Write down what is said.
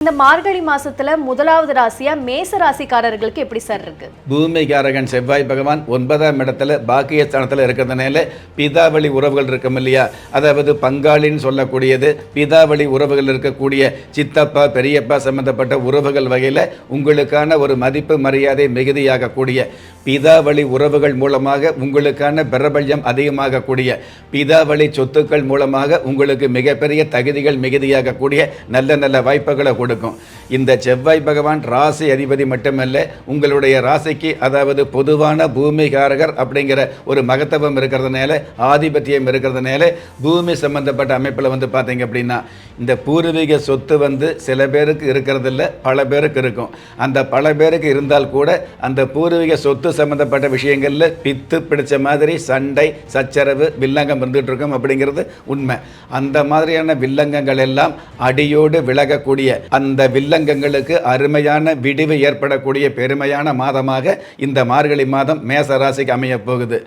இந்த மார்கழி மாசத்துல முதலாவது ராசியா மேச ராசிக்காரர்களுக்கு எப்படி சார் இருக்கு? பூமிகாரகன் செவ்வாய் பகவான் ஒன்பதாம் இடத்துல பாக்கியஸ்தானத்தில் இருக்கிறதுனால பிதாவளி உறவுகள் இருக்கும் இல்லையா? அதாவது பங்காளின்னு சொல்லக்கூடியது பிதாவளி உறவுகள் இருக்கக்கூடிய சித்தப்பா பெரியப்பா சம்பந்தப்பட்ட உறவுகள் வகையில் உங்களுக்கான ஒரு மதிப்பு மரியாதை மிகுதியாகக்கூடிய பிதாவளி உறவுகள் மூலமாக உங்களுக்கான பிரபல்யம் அதிகமாகக்கூடிய பிதாவளி சொத்துக்கள் மூலமாக உங்களுக்கு மிகப்பெரிய தகுதிகள் மிகுதியாகக்கூடிய நல்ல நல்ல வாய்ப்புகளை கொடுக்கும். இந்த செவ்வாய் பகவான் ராசி அதிபதி மட்டுமல்ல உங்களுடைய ராசிக்கு அதாவது பொதுவான பூமிகாரகர் அப்படிங்கிற ஒரு மகத்துவம் இருக்கிறதுனால ஆதிபத்தியம் இருக்கிறதுனால பூமி சம்பந்தப்பட்ட அமைப்பில் வந்து பார்த்தீங்க அப்படின்னா இந்த பூர்வீக சொத்து வந்து சில பேருக்கு இருக்கிறதில்ல பல பேருக்கு இருக்கும். அந்த பல பேருக்கு இருந்தால் கூட அந்த பூர்வீக சொத்து சம்பந்தப்பட்ட விஷயங்களில் பித்து பிடிச்ச மாதிரி சண்டை சச்சரவு வில்லங்கம் இருந்துகிட்டு இருக்கும் அப்படிங்கிறது உண்மை. அந்த மாதிரியான வில்லங்கங்கள் எல்லாம் அடியோடு விலகக்கூடிய அந்த வில்லங்கங்களுக்கு அருமையான விடிவு ஏற்படக்கூடிய பெருமையான மாதமாக இந்த மார்கழி மாதம் மேச ராசிக்கு அமையப் போகுது.